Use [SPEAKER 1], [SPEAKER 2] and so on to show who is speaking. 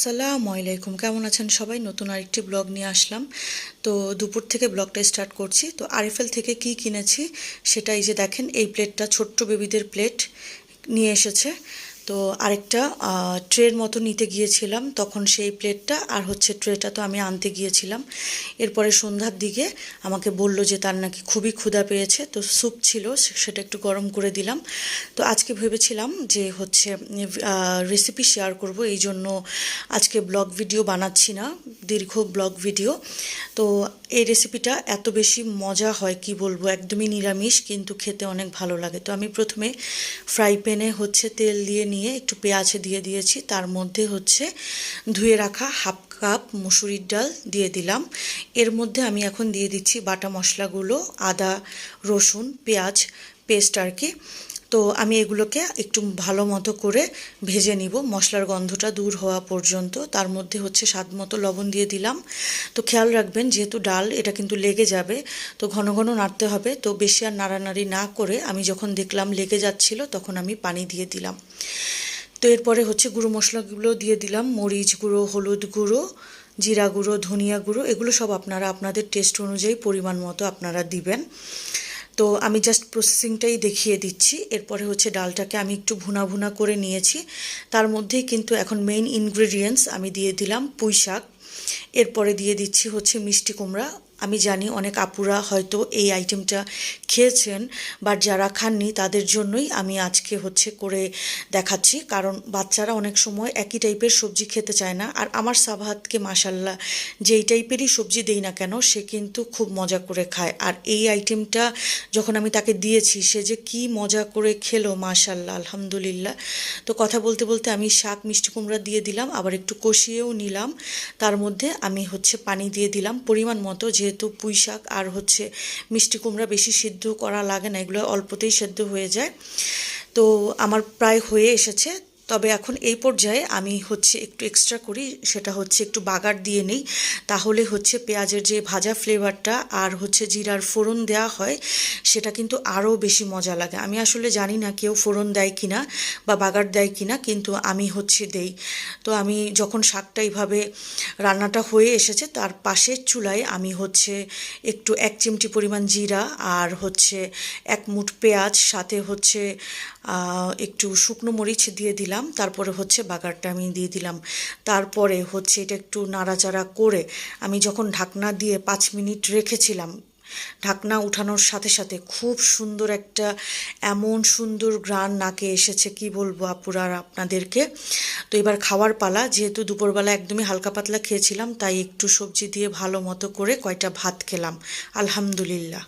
[SPEAKER 1] আসসালামু আলাইকুম। কেমন আছেন সবাই? নতুন আরেকটি ব্লগ নিয়ে আসলাম। তো দুপুর থেকে ব্লগটা স্টার্ট করছি। তো আরএফএল থেকে কি কিনেছি সেটা এই যে দেখেন, এই প্লেটটা ছোট্ট বেবিদের প্লেট নিয়ে এসেছে। তো আরেকটা ট্রের মতো নিতে গিয়েছিলাম। তখন সেই প্লেটটা আর হচ্ছে ট্রেটা তো আমি আনতে গিয়েছিলাম। এরপরে সন্ধ্যার দিকে আমাকে বলল যে তার নাকি খুবই ক্ষুধা পেয়েছে, তো স্যুপ ছিল সেটা একটু গরম করে দিলাম। তো আজকে ভেবেছিলাম যে হচ্ছে রেসিপি শেয়ার করব, এই জন্য আজকে ব্লগ ভিডিও বানাচ্ছি না, দীর্ঘ ব্লগ ভিডিও তো এই রেসিপিটা এত বেশি মজা হয়, কি বলব? একদমই নিরামিষ, কিন্তু খেতে অনেক ভালো লাগে। তো আমি প্রথমে ফ্রাই প্যানে হচ্ছে তেল দিয়ে নিয়ে একটু পেঁয়াজ দিয়ে দিয়েছি। তার মধ্যে হচ্ছে ধুয়ে রাখা হাফ কাপ মুসুরির ডাল দিয়ে দিলাম। এর মধ্যে আমি এখন দিয়ে দিচ্ছি বাটা মশলাগুলো, আদা, রসুন, পেঁয়াজ পেস্ট আর কি। তো আমি এগুলোকে একটু ভালো মতো করে ভেজে নিব। মশলার গন্ধটা দূর হওয়া পর্যন্ত। তার মধ্যে হচ্ছে স্বাদ মতো লবণ দিয়ে দিলাম। তো খেয়াল রাখবেন, যেহেতু ডাল, এটা কিন্তু লেগে যাবে। তো ঘন ঘন নাড়তে হবে। তো বেশি আর নাড়ানাড়ি না করে আমি যখন দেখলাম লেগে যাচ্ছিল, তখন আমি পানি দিয়ে দিলাম। তো এরপরে হচ্ছে গুঁড়ো মশলাগুলো দিয়ে দিলাম। মরিচ গুঁড়ো, হলুদ গুঁড়ো, জিরা গুঁড়ো, ধনিয়া গুঁড়ো, এগুলো সব আপনারা আপনাদের টেস্ট অনুযায়ী পরিমাণ মতো আপনারা দিবেন। তো আমি জাস্ট প্রসেসিংটাই দেখিয়ে দিচ্ছি। এরপরে হচ্ছে ডালটাকে আমি একটু ভুনা ভুনা করে নিয়েছি। তার মধ্যেই কিন্তু এখন মেইন ইনগ্রেডিয়েন্টস আমি দিয়ে দিলাম পুঁই শাক এরপরে দিয়ে দিচ্ছি হচ্ছে মিষ্টি কুমড়া। আমি জানি অনেক আপুরা হয়তো এই আইটেমটা খেয়েছেন বাট যারা খাননি তাদের জন্যই আমি আজকে হচ্ছে করে দেখাচ্ছি। কারণ বাচ্চারা অনেক সময় একই টাইপের সবজি খেতে চায় না। আর আমার সাভাতকে মাসাল্লাহ যেই টাইপেরই সবজি দেই না কেন, সে কিন্তু খুব মজা করে খায়। আর এই আইটেমটা যখন আমি তাকে দিয়েছি, সে যে কি মজা করে খেলো, মাশাল্লাহ, আলহামদুলিল্লাহ। তো কথা বলতে বলতে আমি শাক, মিষ্টি কুমড়া দিয়ে দিলাম, আবার একটু কষিয়েও নিলাম। তার মধ্যে আমি হচ্ছে পানি দিয়ে দিলাম। পরিমাণ মতো যে যেহেতু পুঁই শাক আর হচ্ছে মিষ্টি কুমড়া বেশি সিদ্ধ করা লাগে না, এগুলো অল্পতেই সেদ্ধ হয়ে যায়। তো আমার প্রায় হয়ে এসেছে। তবে এখন এই পর্যায়ে আমি হচ্ছে একটু এক্সট্রা করি, সেটা হচ্ছে একটু বাগার দিয়ে নেই। তাহলে হচ্ছে পেঁয়াজের যে ভাজা ফ্লেভারটা আর হচ্ছে জিরার ফোড়ন দেওয়া হয়, সেটা কিন্তু আরও বেশি মজা লাগে। আমি আসলে জানি না কেউ ফোড়ন দেয় কি না বা বাগার দেয় কি না কিন্তু আমি হচ্ছে দেই। তো আমি যখন শাকটা এইভাবে রান্নাটা হয়ে এসেছে, তার পাশের চুলায় আমি হচ্ছে একটু এক চিমটি পরিমাণ জিরা আর হচ্ছে এক মুঠ পেঁয়াজ, সাথে হচ্ছে একটু শুকনো মরিচ দিয়ে দিলাম। দিলাম, তারপরে হচ্ছে বাগারটা আমি দিয়ে দিলাম। তারপরে হচ্ছে এটা একটু নাড়াচাড়া করে আমি যখন ঢাকনা দিয়ে পাঁচ মিনিট রেখেছিলাম, ঢাকনা উঠানোর সাথে সাথে খুব সুন্দর একটা, এমন সুন্দর গ্রান নাকে এসেছে, কি বলব আপুরা আপনাদেরকে? তো এবার খাওয়ার পালা, যেহেতু দুপুরবেলা একদমই হালকা পাতলা খেয়েছিলাম, তাই একটু সবজি দিয়ে ভালো মতো করে কয়টা ভাত খেলাম, আলহামদুলিল্লাহ।